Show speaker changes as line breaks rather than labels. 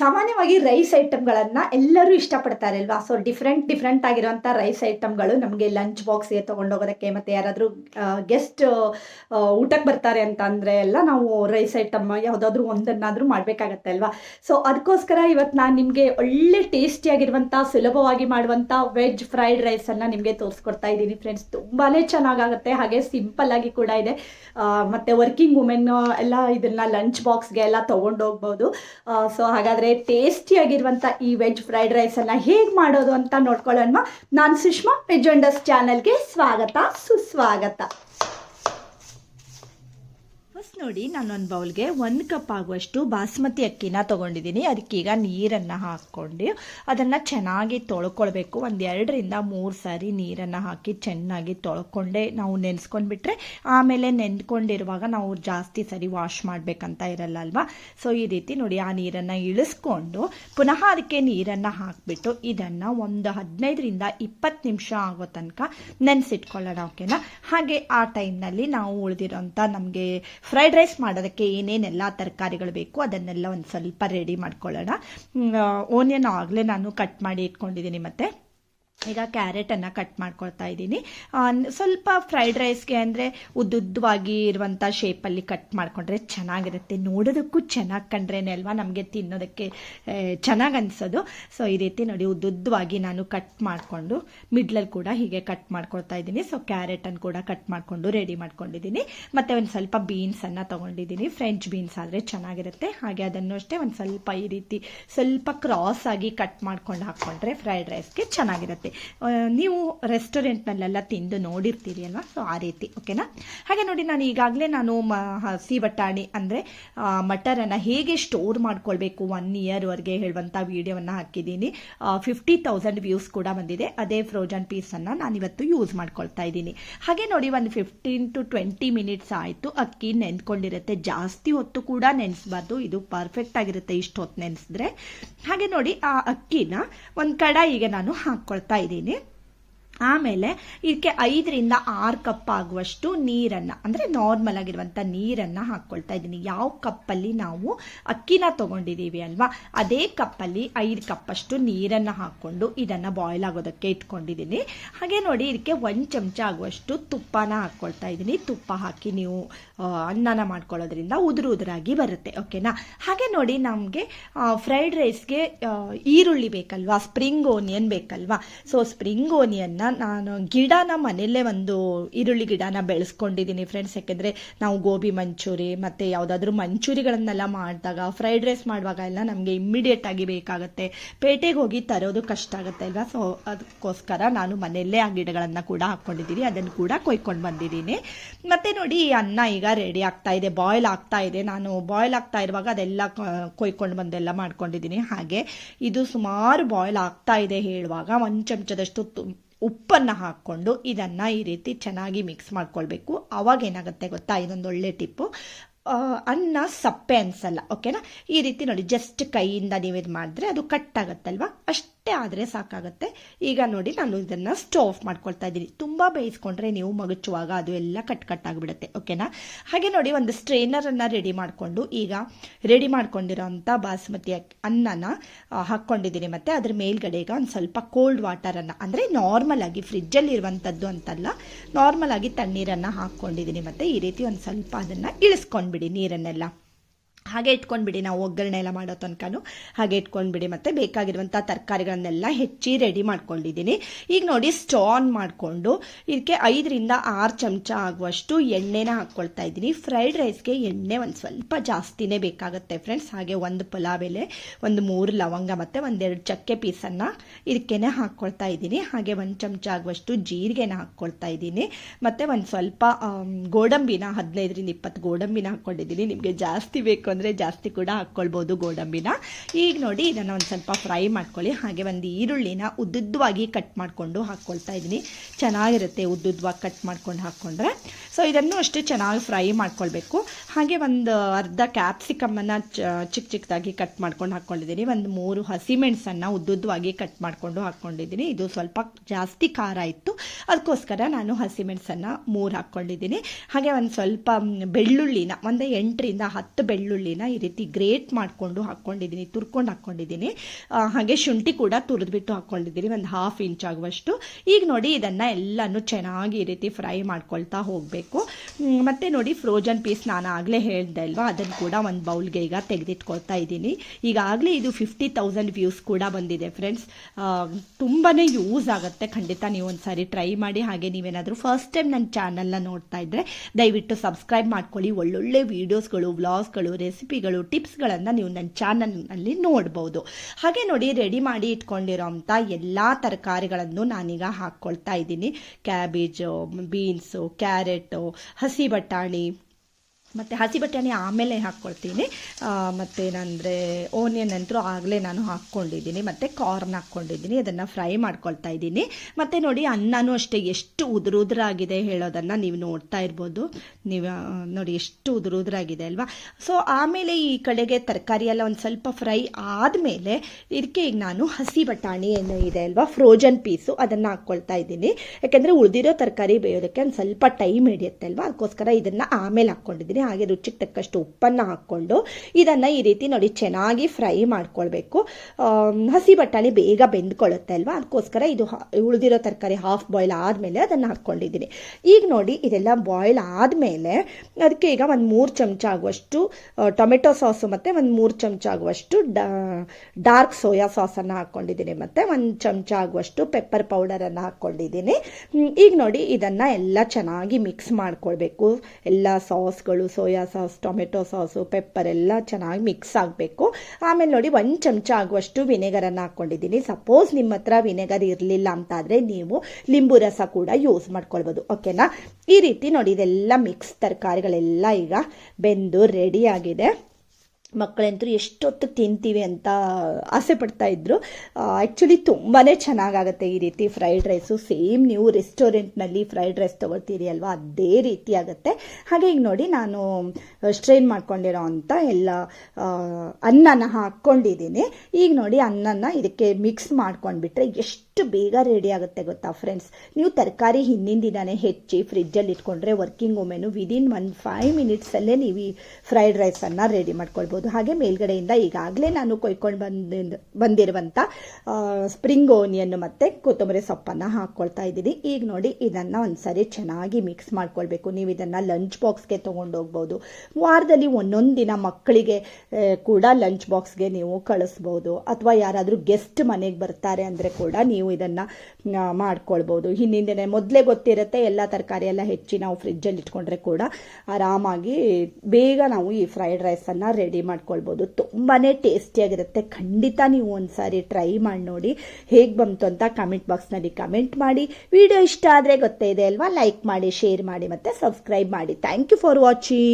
ಸಾಮಾನ್ಯವಾಗಿ ರೈಸ್ ಐಟಮ್ಗಳನ್ನು ಎಲ್ಲರೂ ಇಷ್ಟಪಡ್ತಾರೆ ಅಲ್ವಾ ಸೊ ಡಿಫ್ರೆಂಟ್ ಡಿಫ್ರೆಂಟ್ ಆಗಿರುವಂತ ರೈಸ್ ಐಟಮ್ಗಳು ನಮಗೆ ಲಂಚ್ ಬಾಕ್ಸ್ಗೆ ತೊಗೊಂಡೋಗೋದಕ್ಕೆ ಮತ್ತು ಯಾರಾದರೂ ಗೆಸ್ಟ್ ಊಟಕ್ಕೆ ಬರ್ತಾರೆ ಅಂತ ಅಂದರೆ ಎಲ್ಲ ನಾವು ರೈಸ್ ಐಟಮ್ ಯಾವುದಾದ್ರೂ ಒಂದನ್ನಾದರೂ ಮಾಡಬೇಕಾಗತ್ತೆ ಅಲ್ವಾ? ಸೊ ಅದಕ್ಕೋಸ್ಕರ ಇವತ್ತು ನಾನು ನಿಮಗೆ ಒಳ್ಳೆ ಟೇಸ್ಟಿಯಾಗಿರುವಂಥ ಸುಲಭವಾಗಿ ಮಾಡುವಂಥ ವೆಜ್ ಫ್ರೈಡ್ ರೈಸನ್ನು ನಿಮಗೆ ತೋರಿಸ್ಕೊಡ್ತಾ ಇದ್ದೀನಿ ಫ್ರೆಂಡ್ಸ್ ತುಂಬಾ ಚೆನ್ನಾಗಾಗುತ್ತೆ, ಹಾಗೆ ಸಿಂಪಲ್ ಆಗಿ ಕೂಡ ಇದೆ. ಮತ್ತೆ ವರ್ಕಿಂಗ್ ವುಮೆನ್ ಎಲ್ಲ ಇದನ್ನ ಲಂಚ್ ಬಾಕ್ಸ್ಗೆ ಎಲ್ಲ ತೊಗೊಂಡು ಹೋಗ್ಬೋದು. ಸೊ ಹಾಗಾದರೆ ಟೇಸ್ಟಿಯಾಗಿರುವಂಥ ಈ ವೆಜ್ ಫ್ರೈಡ್ ರೈಸನ್ನು ಹೇಗೆ ಮಾಡೋದು ಅಂತ ನೋಡ್ಕೊಳ್ಳೋಣ. ನಾನು ಸುಷ್ಮಾ ವೆಜ್ ಚಾನಲ್ಗೆ ಸ್ವಾಗತ, ಸುಸ್ವಾಗತ. ಫಸ್ಟ್ ನೋಡಿ ನಾನು ಒಂದು ಬೌಲ್ಗೆ ಒಂದು ಕಪ್ ಆಗುವಷ್ಟು ಬಾಸ್ಮತಿ ಅಕ್ಕಿನ ತೊಗೊಂಡಿದ್ದೀನಿ ಅದಕ್ಕೀಗ ನೀರನ್ನು ಹಾಕ್ಕೊಂಡು ಅದನ್ನು ಚೆನ್ನಾಗಿ ತೊಳ್ಕೊಳ್ಬೇಕು. ಒಂದು ಎರಡರಿಂದ ಮೂರು ಸಾರಿ ನೀರನ್ನು ಹಾಕಿ ಚೆನ್ನಾಗಿ ತೊಳ್ಕೊಂಡೆ ನಾವು ನೆನೆಸ್ಕೊಂಡ್ಬಿಟ್ರೆ ಆಮೇಲೆ ನೆನ್ಕೊಂಡಿರುವಾಗ ನಾವು ಜಾಸ್ತಿ ಸರಿ ವಾಶ್ ಮಾಡಬೇಕಂತ ಇರಲ್ಲ ಅಲ್ವಾ ಸೊ ಈ ರೀತಿ ನೋಡಿ ಆ ನೀರನ್ನು ಇಳಿಸ್ಕೊಂಡು ಪುನಃ ಅದಕ್ಕೆ ನೀರನ್ನು ಹಾಕಿಬಿಟ್ಟು ಇದನ್ನು ಒಂದು ಹದಿನೈದರಿಂದ ಇಪ್ಪತ್ತು ನಿಮಿಷ ಆಗೋ ತನಕ ನೆನೆಸಿಟ್ಕೊಳ್ಳೋಣ ಓಕೆನಾ ಹಾಗೆ ಆ ಟೈಮ್ನಲ್ಲಿ ನಾವು ಉಳಿದಿರೋಂಥ ನಮಗೆ ಫ್ರೈಡ್ ರೈಸ್ ಮಾಡೋದಕ್ಕೆ ಏನೇನೆಲ್ಲ ತರಕಾರಿಗಳು ಬೇಕು ಅದನ್ನೆಲ್ಲ ಒಂದು ಸ್ವಲ್ಪ ರೆಡಿ ಮಾಡ್ಕೊಳ್ಳೋಣ. ಓನಿಯನ್ ಆಗಲೇ ನಾನು ಕಟ್ ಮಾಡಿ ಇಟ್ಕೊಂಡಿದ್ದೀನಿ ಮತ್ತು. ಈಗ ಕ್ಯಾರೆಟನ್ನು ಕಟ್ ಮಾಡ್ಕೊಳ್ತಾ ಇದ್ದೀನಿ. ಸ್ವಲ್ಪ ಫ್ರೈಡ್ ರೈಸ್ಗೆ ಅಂದರೆ ಉದ್ದುದ್ದವಾಗಿ ಇರುವಂಥ ಶೇಪಲ್ಲಿ ಕಟ್ ಮಾಡಿಕೊಂಡ್ರೆ ಚೆನ್ನಾಗಿರುತ್ತೆ. ನೋಡೋದಕ್ಕೂ ಚೆನ್ನಾಗಿ ಕಂಡ್ರೇನೆ ಅಲ್ವಾ? ನಮಗೆ ತಿನ್ನೋದಕ್ಕೆ ಚೆನ್ನಾಗಿ ಅನ್ಸೋದು. ಸೊ ಈ ರೀತಿ ನೋಡಿ ಉದ್ದುದ್ದವಾಗಿ ನಾನು ಕಟ್ ಮಾಡಿಕೊಂಡು ಮಿಡ್ಲಲ್ಲಿ ಕೂಡ ಹೀಗೆ ಕಟ್ ಮಾಡ್ಕೊಳ್ತಾ ಇದ್ದೀನಿ. ಸೊ ಕ್ಯಾರೆಟನ್ನು ಕೂಡ ಕಟ್ ಮಾಡಿಕೊಂಡು ರೆಡಿ ಮಾಡ್ಕೊಂಡಿದ್ದೀನಿ. ಮತ್ತು ಒಂದು ಸ್ವಲ್ಪ ಬೀನ್ಸನ್ನು ತಗೊಂಡಿದ್ದೀನಿ. ಫ್ರೆಂಚ್ ಬೀನ್ಸ್ ಆದರೆ ಚೆನ್ನಾಗಿರುತ್ತೆ. ಹಾಗೆ ಅದನ್ನು ಅಷ್ಟೇ ಒಂದು ಸ್ವಲ್ಪ ಈ ರೀತಿ ಸ್ವಲ್ಪ ಕ್ರಾಸ್ ಆಗಿ ಕಟ್ ಮಾಡ್ಕೊಂಡು ಹಾಕ್ಕೊಂಡ್ರೆ ಫ್ರೈಡ್ ರೈಸ್ಗೆ ಚೆನ್ನಾಗಿರುತ್ತೆ. ಆ, ನೀವು ರೆಸ್ಟೋರೆಂಟ್ನಲ್ಲೆಲ್ಲ ತಿಂದು ನೋಡಿರ್ತೀರಿ ಅಲ್ವಾ? ಸೊ ಆ ರೀತಿ ಓಕೆನಾ ಹಾಗೆ ನೋಡಿ ನಾನು ಈಗಾಗಲೇ ನಾನು ಹಸಿ ಬಟಾಣಿ ಅಂದರೆ ಮಟರನ್ನು ಹೇಗೆ ಸ್ಟೋರ್ ಮಾಡ್ಕೊಳ್ಬೇಕು? ಒನ್ ಇಯರ್ವರೆಗೆ ಹೇಳುವಂಥ ವಿಡಿಯೋವನ್ನು ಹಾಕಿದ್ದೀನಿ. ಫಿಫ್ಟಿ ತೌಸಂಡ್ ವ್ಯೂಸ್ ಕೂಡ ಬಂದಿದೆ. ಅದೇ ಫ್ರೋಜನ್ ಪೀಸನ್ನು ನಾನಿವತ್ತು ಯೂಸ್ ಮಾಡ್ಕೊಳ್ತಾ ಇದ್ದೀನಿ. ಹಾಗೆ ನೋಡಿ ಒಂದು ಫಿಫ್ಟೀನ್ ಟು ಟ್ವೆಂಟಿ ಮಿನಿಟ್ಸ್ ಆಯಿತು. ಅಕ್ಕಿ ನೆನ್ಕೊಂಡಿರುತ್ತೆ. ಜಾಸ್ತಿ ಹೊತ್ತು ಕೂಡ ನೆನೆಸಬಾರ್ದು. ಇದು ಪರ್ಫೆಕ್ಟ್ ಆಗಿರುತ್ತೆ ಇಷ್ಟು ಹೊತ್ತು ನೆನೆಸಿದ್ರೆ. ಹಾಗೆ ನೋಡಿ ಆ ಅಕ್ಕಿನ ಒಂದು ಕಡಾಯಿಗೆ ನಾನು ಹಾಕ್ಕೊಳ್ತಾ ಇದ್ದೀನಿ ಆಮೇಲೆ ಇದಕ್ಕೆ ಐದರಿಂದ ಆರು ಕಪ್ ಆಗುವಷ್ಟು ನೀರನ್ನು, ಅಂದರೆ ನಾರ್ಮಲ್ ಆಗಿರುವಂಥ ನೀರನ್ನು ಹಾಕ್ಕೊಳ್ತಾ ಇದ್ದೀನಿ. ಯಾವ ಕಪ್ಪಲ್ಲಿ ನಾವು ಅಕ್ಕಿನ ತೊಗೊಂಡಿದ್ದೀವಿ ಅಲ್ವಾ, ಅದೇ ಕಪ್ಪಲ್ಲಿ ಐದು ಕಪ್ಪಷ್ಟು ನೀರನ್ನು ಹಾಕ್ಕೊಂಡು ಇದನ್ನು ಬಾಯ್ಲ್ ಆಗೋದಕ್ಕೆ ಇಟ್ಕೊಂಡಿದ್ದೀನಿ ಹಾಗೆ ನೋಡಿ, ಇದಕ್ಕೆ ಒಂದು ಚಮಚ ಆಗುವಷ್ಟು ತುಪ್ಪನ ಹಾಕ್ಕೊಳ್ತಾ ಇದ್ದೀನಿ. ತುಪ್ಪ ಹಾಕಿ ನೀವು ಅನ್ನನ ಮಾಡ್ಕೊಳ್ಳೋದ್ರಿಂದ ಉದುರು ಉದುರಾಗಿ ಬರುತ್ತೆ ಓಕೆನಾ ಹಾಗೆ ನೋಡಿ, ನಮಗೆ ಫ್ರೈಡ್ ರೈಸ್ಗೆ ಈರುಳ್ಳಿ ಬೇಕಲ್ವಾ ಸ್ಪ್ರಿಂಗ್ ಓನಿಯನ್ ಬೇಕಲ್ವಾ? ಸೊ ಸ್ಪ್ರಿಂಗ್ ಓನಿಯನ್ನ ನಾನು ಗಿಡನ ಮನೆಯಲ್ಲೇ ಒಂದು ಈರುಳ್ಳಿ ಗಿಡನ ಬೆಳೆಸ್ಕೊಂಡಿದ್ದೀನಿ ಫ್ರೆಂಡ್ಸ್ ಯಾಕೆಂದರೆ ನಾವು ಗೋಬಿ ಮಂಚೂರಿ ಮತ್ತು ಯಾವುದಾದ್ರೂ ಮಂಚೂರಿಗಳನ್ನೆಲ್ಲ ಮಾಡಿದಾಗ ಫ್ರೈಡ್ ರೈಸ್ ಮಾಡುವಾಗ ಎಲ್ಲ ನಮಗೆ ಇಮ್ಮಿಡಿಯೇಟ್ ಆಗಿ ಬೇಕಾಗುತ್ತೆ. ಪೇಟೆಗೆ ಹೋಗಿ ತರೋದು ಕಷ್ಟ ಆಗುತ್ತೆ ಅಲ್ವಾ? ಸೊ ಅದಕ್ಕೋಸ್ಕರ ನಾನು ಮನೆಯಲ್ಲೇ ಆ ಗಿಡಗಳನ್ನು ಕೂಡ ಹಾಕ್ಕೊಂಡಿದ್ದೀನಿ. ಅದನ್ನು ಕೂಡ ಕೊಯ್ಕೊಂಡು ಬಂದಿದ್ದೀನಿ. ಮತ್ತು ನೋಡಿ, ಈ ಅನ್ನ ಈಗ ರೆಡಿ ಆಗ್ತಾ ಇದೆ. ಬಾಯ್ಲ್ ಆಗ್ತಾ ಇದೆ. ನಾನು ಬಾಯ್ಲ್ ಆಗ್ತಾ ಇರುವಾಗ ಅದೆಲ್ಲ ಕೊಯ್ಕೊಂಡು ಬಂದೆಲ್ಲ ಮಾಡ್ಕೊಂಡಿದ್ದೀನಿ. ಹಾಗೆ ಇದು ಸುಮಾರು ಬಾಯ್ಲ್ ಆಗ್ತಾ ಇದೆ ಹೇಳುವಾಗ. ಒಂದು ಚಮಚದಷ್ಟು ಉಪ್ಪನ್ನು ಹಾಕ್ಕೊಂಡು ಇದನ್ನು ಈ ರೀತಿ ಚೆನ್ನಾಗಿ ಮಿಕ್ಸ್ ಮಾಡ್ಕೊಳ್ಬೇಕು. ಅವಾಗ ಏನಾಗುತ್ತೆ ಗೊತ್ತಾ? ಇದೊಂದು ಒಳ್ಳೆ ಟಿಪ್ಪು ಅನ್ನ ಸಪ್ಪೆ ಅನ್ಸಲ್ಲ ಓಕೆನಾ ಈ ರೀತಿ ನೋಡಿ ಜಸ್ಟ್ ಕೈಯಿಂದ ನೀವು ಇದು ಮಾಡಿದ್ರೆ ಅದು ಕಟ್ ಆಗುತ್ತಲ್ವಾ? ಅಷ್ಟೇ ಆದರೆ ಸಾಕಾಗುತ್ತೆ. ಈಗ ನೋಡಿ ನಾನು ಇದನ್ನು ಸ್ಟೋವ್ ಮಾಡ್ಕೊಳ್ತಾ ಇದ್ದೀನಿ. ತುಂಬ ಬೇಯಿಸ್ಕೊಂಡ್ರೆ ನೀವು ಮಗುಚುವಾಗ ಅದು ಎಲ್ಲ ಕಟ್ ಕಟ್ ಆಗಿಬಿಡುತ್ತೆ ಓಕೆನಾ ಹಾಗೆ ನೋಡಿ ಒಂದು ಸ್ಟ್ರೈನರನ್ನು ರೆಡಿ ಮಾಡಿಕೊಂಡು, ಈಗ ರೆಡಿ ಮಾಡ್ಕೊಂಡಿರೋಂಥ ಬಾಸುಮತಿ ಅಕ್ಕಿ ಅನ್ನನ ಹಾಕ್ಕೊಂಡಿದ್ದೀನಿ ಮತ್ತು ಅದ್ರ ಮೇಲ್ಗಡೆ ಈಗ ಒಂದು ಸ್ವಲ್ಪ ಕೋಲ್ಡ್ ವಾಟರನ್ನು ಅಂದರೆ ನಾರ್ಮಲ್ ಆಗಿ ಫ್ರಿಜ್ಜಲ್ಲಿ ಇರುವಂಥದ್ದು ಅಂತಲ್ಲ ನಾರ್ಮಲ್ ಆಗಿ ತಣ್ಣೀರನ್ನು ಹಾಕ್ಕೊಂಡಿದ್ದೀನಿ ಮತ್ತು ಈ ರೀತಿ ಒಂದು ಸ್ವಲ್ಪ ಅದನ್ನು ಇಳಿಸ್ಕೊಂಡ್ಬಿಡಿ ನೀರನ್ನೆಲ್ಲ. ಹಾಗೆ ಇಟ್ಕೊಂಡ್ಬಿಡಿ ನಾವು ಒಗ್ಗರಣೆ ಎಲ್ಲ ಮಾಡೋ ತನಕನೂ. ಹಾಗೆ ಇಟ್ಕೊಂಡ್ಬಿಡಿ ಮತ್ತು ಬೇಕಾಗಿರುವಂಥ ತರಕಾರಿಗಳನ್ನೆಲ್ಲ ಹೆಚ್ಚಿ ರೆಡಿ ಮಾಡ್ಕೊಂಡಿದ್ದೀನಿ. ಈಗ ನೋಡಿ ಸ್ಟವ್ ಆನ್ ಮಾಡಿಕೊಂಡು ಇದಕ್ಕೆ ಐದರಿಂದ ಆರು ಚಮಚ ಆಗುವಷ್ಟು ಎಣ್ಣೆನ ಹಾಕ್ಕೊಳ್ತಾ ಇದ್ದೀನಿ. ಫ್ರೈಡ್ ರೈಸ್ಗೆ ಎಣ್ಣೆ ಒಂದು ಸ್ವಲ್ಪ ಜಾಸ್ತಿನೇ ಬೇಕಾಗುತ್ತೆ ಫ್ರೆಂಡ್ಸ್ ಹಾಗೆ ಒಂದು ಪಲಾವ್ ಎಲೆ, ಒಂದು ಮೂರು ಲವಂಗ ಮತ್ತು ಒಂದೆರಡು ಚಕ್ಕೆ ಪೀಸನ್ನು ಇದಕ್ಕೇನೆ ಹಾಕ್ಕೊಳ್ತಾ ಇದ್ದೀನಿ. ಹಾಗೆ ಒಂದು ಚಮಚ ಆಗುವಷ್ಟು ಜೀರಿಗೆನ ಹಾಕ್ಕೊಳ್ತಾ ಇದ್ದೀನಿ. ಮತ್ತು ಒಂದು ಸ್ವಲ್ಪ ಗೋಡಂಬಿನ ಹದಿನೈದರಿಂದ ಇಪ್ಪತ್ತು ಗೋಡಂಬಿನ ಹಾಕ್ಕೊಂಡಿದ್ದೀನಿ. ನಿಮಗೆ ಜಾಸ್ತಿ ಬೇಕು ಅಂದರೆ ಜಾಸ್ತಿ ಕೂಡ ಹಾಕ್ಕೊಳ್ಬೋದು ಗೋಡಂಬಿನ. ಈಗ ನೋಡಿ, ಇದನ್ನು ಒಂದು ಸ್ವಲ್ಪ ಫ್ರೈ ಮಾಡ್ಕೊಳ್ಳಿ. ಹಾಗೆ ಒಂದು ಈರುಳ್ಳಿನ ಉದ್ದುದ್ದವಾಗಿ ಕಟ್ ಮಾಡಿಕೊಂಡು ಹಾಕ್ಕೊಳ್ತಾ ಇದ್ದೀನಿ. ಚೆನ್ನಾಗಿರುತ್ತೆ ಉದ್ದುದ್ದವಾಗಿ ಕಟ್ ಮಾಡ್ಕೊಂಡು ಹಾಕ್ಕೊಂಡ್ರೆ. ಸೊ ಇದನ್ನು ಅಷ್ಟೇ ಚೆನ್ನಾಗಿ ಫ್ರೈ ಮಾಡ್ಕೊಳ್ಬೇಕು. ಹಾಗೆ ಒಂದು ಅರ್ಧ ಕ್ಯಾಪ್ಸಿಕಮ್ಮನ್ನು ಚಿಕ್ಕ ಚಿಕ್ಕದಾಗಿ ಕಟ್ ಮಾಡ್ಕೊಂಡು ಹಾಕ್ಕೊಂಡಿದ್ದೀನಿ ಒಂದು ಮೂರು ಹಸಿಮೆಣಸನ್ನು ಉದ್ದುದ್ದವಾಗಿ ಕಟ್ ಮಾಡಿಕೊಂಡು ಹಾಕ್ಕೊಂಡಿದ್ದೀನಿ ಇದು ಸ್ವಲ್ಪ ಜಾಸ್ತಿ ಖಾರ ಇತ್ತು. ಅದಕ್ಕೋಸ್ಕರ ನಾನು ಹಸಿಮೆಣಸನ್ನು ಮೂರು ಹಾಕ್ಕೊಂಡಿದ್ದೀನಿ. ಹಾಗೆ ಒಂದು ಸ್ವಲ್ಪ ಬೆಳ್ಳುಳ್ಳಿನ, ಒಂದು ಎಂಟರಿಂದ ಹತ್ತು ಬೆಳ್ಳುಳ್ಳಿನ ಈ ರೀತಿ ಗ್ರೇಟ್ ಮಾಡಿಕೊಂಡು ಹಾಕ್ಕೊಂಡಿದ್ದೀನಿ ತುರ್ಕೊಂಡು ಹಾಕ್ಕೊಂಡಿದ್ದೀನಿ ಹಾಗೆ ಶುಂಠಿ ಕೂಡ ತುರಿದ್ಬಿಟ್ಟು ಹಾಕ್ಕೊಂಡಿದ್ದೀನಿ ಒಂದು ಹಾಫ್ ಇಂಚ್ ಆಗುವಷ್ಟು. ಈಗ ನೋಡಿ ಇದನ್ನು ಎಲ್ಲನೂ ಚೆನ್ನಾಗಿ ಈ ರೀತಿ ಫ್ರೈ ಮಾಡ್ಕೊಳ್ತಾ ಹೋಗಬೇಕು. ಮತ್ತು ನೋಡಿ ಫ್ರೋಜನ್ ಪೀಸ್ ನಾನು ಆಗಲೇ ಹೇಳಿದೆ ಅಲ್ವಾ? ಅದನ್ನು ಕೂಡ ಒಂದು ಬೌಲ್ಗೆ ಈಗ ತೆಗೆದಿಟ್ಕೊಳ್ತಾ ಇದ್ದೀನಿ. ಈಗಾಗಲೇ ಇದು ಫಿಫ್ಟಿ ತೌಸಂಡ್ ವ್ಯೂಸ್ ಕೂಡ ಬಂದಿದೆ ಫ್ರೆಂಡ್ಸ್ ತುಂಬಾ ಯೂಸ್ ಆಗುತ್ತೆ. ಖಂಡಿತ ನೀವು ಒಂದು ಸಾರಿ ಟ್ರೈ ಮಾಡಿ. ಹಾಗೆ ನೀವೇನಾದರೂ ಫಸ್ಟ್ ಟೈಮ್ ನನ್ನ ಚಾನಲ್ನ ನೋಡ್ತಾ ಇದ್ದರೆ ದಯವಿಟ್ಟು ಸಬ್ಸ್ಕ್ರೈಬ್ ಮಾಡ್ಕೊಳ್ಳಿ. ಒಳ್ಳೊಳ್ಳೆ ವೀಡಿಯೋಸ್ಗಳು ವ್ಲಾಗ್ಸ್ಗಳು ರೆಸಿಪಿಗಳು ಟಿಪ್ಸ್ಗಳನ್ನು ನೀವು ನನ್ನ ಚಾನಲ್ನಲ್ಲಿ ನೋಡ್ಬೋದು. ಹಾಗೆ ನೋಡಿ ರೆಡಿ ಮಾಡಿ ಇಟ್ಕೊಂಡಿರೋ ಅಂಥ ಎಲ್ಲ ತರಕಾರಿಗಳನ್ನು ನಾನೀಗ ಹಾಕ್ಕೊಳ್ತಾ ಇದ್ದೀನಿ. ಕ್ಯಾಬೇಜು ಬೀನ್ಸು ಕ್ಯಾರೆಟು ಹಸಿ ಬಟಾಣಿ ಮತ್ತು ಹಸಿ ಬಟಾಣಿ ಆಮೇಲೆ ಹಾಕ್ಕೊಳ್ತೀನಿ. ಮತ್ತೇನಂದರೆ ಓನಿಯನ್ ಅಂತೂ ಆಗಲೇ ನಾನು ಹಾಕ್ಕೊಂಡಿದ್ದೀನಿ. ಮತ್ತು ಕಾರ್ನ್ ಹಾಕ್ಕೊಂಡಿದ್ದೀನಿ. ಅದನ್ನು ಫ್ರೈ ಮಾಡ್ಕೊಳ್ತಾ ಇದ್ದೀನಿ. ಮತ್ತು ನೋಡಿ ಅನ್ನನೂ ಅಷ್ಟೇ ಎಷ್ಟು ಉದುರುದ್ರಾಗಿದೆ ಹೇಳೋದನ್ನು ನೀವು ನೋಡ್ತಾ ಇರ್ಬೋದು. ನೀವು ನೋಡಿ ಎಷ್ಟು ಉದುರುದ್ರಾಗಿದೆ ಅಲ್ವಾ? ಸೊ ಆಮೇಲೆ ಈ ಕಡೆಗೆ ತರಕಾರಿ ಎಲ್ಲ ಒಂದು ಸ್ವಲ್ಪ ಫ್ರೈ ಆದಮೇಲೆ ಇದಕ್ಕೆ ಈಗ ನಾನು ಹಸಿ ಬಟಾಣಿ ಏನು ಇದೆ ಅಲ್ವಾ ಫ್ರೋಜನ್ ಪೀಸು ಅದನ್ನು ಹಾಕ್ಕೊಳ್ತಾ ಇದ್ದೀನಿ. ಯಾಕೆಂದರೆ ಉಳಿದಿರೋ ತರಕಾರಿ ಬೇಯೋದಕ್ಕೆ ಒಂದು ಸ್ವಲ್ಪ ಟೈಮ್ ಹಿಡಿಯುತ್ತೆ ಅಲ್ವಾ? ಅದಕ್ಕೋಸ್ಕರ ಇದನ್ನು ಆಮೇಲೆ ಹಾಕ್ಕೊಂಡಿದ್ದೀನಿ. ಹಾಗೆ ರುಚಿಗೆ ತಕ್ಕಷ್ಟು ಉಪ್ಪನ್ನು ಹಾಕ್ಕೊಂಡು ಇದನ್ನು ಈ ರೀತಿ ನೋಡಿ ಚೆನ್ನಾಗಿ ಫ್ರೈ ಮಾಡ್ಕೊಳ್ಬೇಕು. ಹಸಿ ಬಟಾಣಿ ಬೇಗ ಬೆಂದ್ಕೊಳ್ಳುತ್ತೆ ಅಲ್ವಾ? ಅದಕ್ಕೋಸ್ಕರ ಇದು ಉಳಿದಿರೋ ತರಕಾರಿ ಹಾಫ್ ಬಾಯ್ಲ್ ಆದಮೇಲೆ ಅದನ್ನು ಹಾಕ್ಕೊಂಡಿದ್ದೀನಿ. ಈಗ ನೋಡಿ ಇದೆಲ್ಲ ಬಾಯ್ಲ್ ಆದಮೇಲೆ ಅದಕ್ಕೆ ಈಗ ಒಂದು ಮೂರು ಚಮಚ ಆಗುವಷ್ಟು ಟೊಮೆಟೊ ಸಾಸು ಮತ್ತು ಒಂದು ಮೂರು ಚಮಚ ಆಗುವಷ್ಟು ಡಾರ್ಕ್ ಸೋಯಾ ಸಾಸನ್ನು ಹಾಕ್ಕೊಂಡಿದ್ದೀನಿ ಮತ್ತು ಒಂದು ಚಮಚ ಆಗುವಷ್ಟು ಪೆಪ್ಪರ್ ಪೌಡರನ್ನು ಹಾಕ್ಕೊಂಡಿದ್ದೀನಿ. ಈಗ ನೋಡಿ ಇದನ್ನು ಎಲ್ಲ ಚೆನ್ನಾಗಿ ಮಿಕ್ಸ್ ಮಾಡ್ಕೊಳ್ಬೇಕು. ಎಲ್ಲ ಸಾಸ್ಗಳು soya sauce, tomato sauce, pepper ಎಲ್ಲ ಚೆನ್ನಾಗಿ ಮಿಕ್ಸ್ ಆಗಬೇಕು. ಆಮೇಲೆ ನೋಡಿ, ಒಂದು ಚಮಚ ಆಗುವಷ್ಟು ವಿನೆಗರನ್ನು ಹಾಕ್ಕೊಂಡಿದ್ದೀನಿ. ಸಪೋಸ್ ನಿಮ್ಮ ಹತ್ರ ವಿನೆಗರ್ ಇರಲಿಲ್ಲ ಅಂತಾದರೆ ನೀವು ಲಿಂಬು ರಸ ಕೂಡ ಯೂಸ್ ಮಾಡ್ಕೊಳ್ಬೋದು ಓಕೆನಾ ಈ ರೀತಿ ನೋಡಿ, ಇದೆಲ್ಲ ಮಿಕ್ಸ್ ತರಕಾರಿಗಳೆಲ್ಲ ಈಗ ಬೆಂದು ರೆಡಿಯಾಗಿದೆ ಮಕ್ಕಳಂತೂ ಎಷ್ಟೊತ್ತು ತಿಂತೀವಿ ಅಂತ ಆಸೆ ಪಡ್ತಾ ಇದ್ರು. ಆ್ಯಕ್ಚುಲಿ ತುಂಬಾ ಚೆನ್ನಾಗಾಗುತ್ತೆ ಈ ರೀತಿ ಫ್ರೈಡ್ ರೈಸು ಸೇಮ್ ನೀವು ರೆಸ್ಟೋರೆಂಟ್ನಲ್ಲಿ ಫ್ರೈಡ್ ರೈಸ್ ತೊಗೊಳ್ತೀರಿ ಅಲ್ವಾ? ಅದೇ ರೀತಿ ಆಗುತ್ತೆ. ಹಾಗೆ ಈಗ ನೋಡಿ ನಾನು ಸ್ಟ್ರೈನ್ ಮಾಡ್ಕೊಂಡಿರೋ ಅಂತ ಎಲ್ಲ ಅನ್ನನ ಹಾಕ್ಕೊಂಡಿದ್ದೀನಿ. ಈಗ ನೋಡಿ ಅನ್ನನ ಇದಕ್ಕೆ ಮಿಕ್ಸ್ ಮಾಡ್ಕೊಂಡ್ಬಿಟ್ರೆ ಎಷ್ಟು ಬೇಗ ರೆಡಿ ಆಗುತ್ತೆ ಗೊತ್ತಾ ಫ್ರೆಂಡ್ಸ್ ನೀವು ತರಕಾರಿ ಹಿಂದಿನ ದಿನನೇ ಹೆಚ್ಚಿ ಫ್ರಿಜ್ಜಲ್ಲಿ ಇಟ್ಕೊಂಡ್ರೆ working women within one five ಮಿನಿಟ್ಸಲ್ಲೇ ನೀವು ಈ ಫ್ರೈಡ್ ರೈಸನ್ನು ರೆಡಿ ಮಾಡ್ಕೊಳ್ಬೋದು. ಹಾಗೆ ಮೇಲ್ಗಡೆಯಿಂದ ಈಗಾಗಲೇ ನಾನು ಕೊಯ್ಕೊಂಡು ಬಂದ ಬಂದಿರುವಂಥ ಸ್ಪ್ರಿಂಗ್ ಓನಿಯನ್ನು ಮತ್ತು ಕೊತ್ತಂಬರಿ ಸೊಪ್ಪನ್ನು ಹಾಕ್ಕೊಳ್ತಾ ಇದ್ದೀನಿ. ಈಗ ನೋಡಿ ಇದನ್ನು ಒಂದ್ಸರಿ ಚೆನ್ನಾಗಿ ಮಿಕ್ಸ್ ಮಾಡ್ಕೊಳ್ಬೇಕು. ನೀವು ಇದನ್ನು ಲಂಚ್ ಬಾಕ್ಸ್ಗೆ ತೊಗೊಂಡೋಗ್ಬೋದು ವಾರದಲ್ಲಿ ಒಂದೊಂದು ದಿನ ಮಕ್ಕಳಿಗೆ ಕೂಡ ಲಂಚ್ ಬಾಕ್ಸ್ಗೆ ನೀವು ಕಳಿಸ್ಬೋದು. ಅಥವಾ ಯಾರಾದರೂ ಗೆಸ್ಟ್ ಮನೆಗೆ ಬರ್ತಾರೆ ಅಂದರೆ ಕೂಡ ನೀವು ಇದನ್ನು ಮಾಡ್ಕೊಳ್ಬೋದು. ಹಿಂದಿನ ದಿನ ಮೊದಲೇ ಗೊತ್ತಿರುತ್ತೆ ಎಲ್ಲ ತರಕಾರಿ ಎಲ್ಲ ಹೆಚ್ಚಿ ನಾವು ಫ್ರಿಜ್ಜಲ್ಲಿ ಇಟ್ಕೊಂಡ್ರೆ ಕೂಡ ಆರಾಮಾಗಿ ಬೇಗ ನಾವು ಈ ಫ್ರೈಡ್ ರೈಸನ್ನು ರೆಡಿ ಮಾಡ್ಕೊಳ್ಬೋದು. ತುಂಬಾ ಟೇಸ್ಟಿಯಾಗಿರುತ್ತೆ ಖಂಡಿತ ನೀವು ಒಂದ್ಸಾರಿ ಟ್ರೈ ಮಾಡಿ ನೋಡಿ. ಹೇಗೆ ಬಂತು ಅಂತ ಕಮೆಂಟ್ ಬಾಕ್ಸ್ನಲ್ಲಿ ಕಮೆಂಟ್ ಮಾಡಿ. ವಿಡಿಯೋ ಇಷ್ಟ ಆದರೆ ಗೊತ್ತೇ ಇದೆ ಅಲ್ವಾ? ಲೈಕ್ ಮಾಡಿ ಶೇರ್ ಮಾಡಿ ಮತ್ತು ಸಬ್ಸ್ಕ್ರೈಬ್ ಮಾಡಿ. Thank you for watching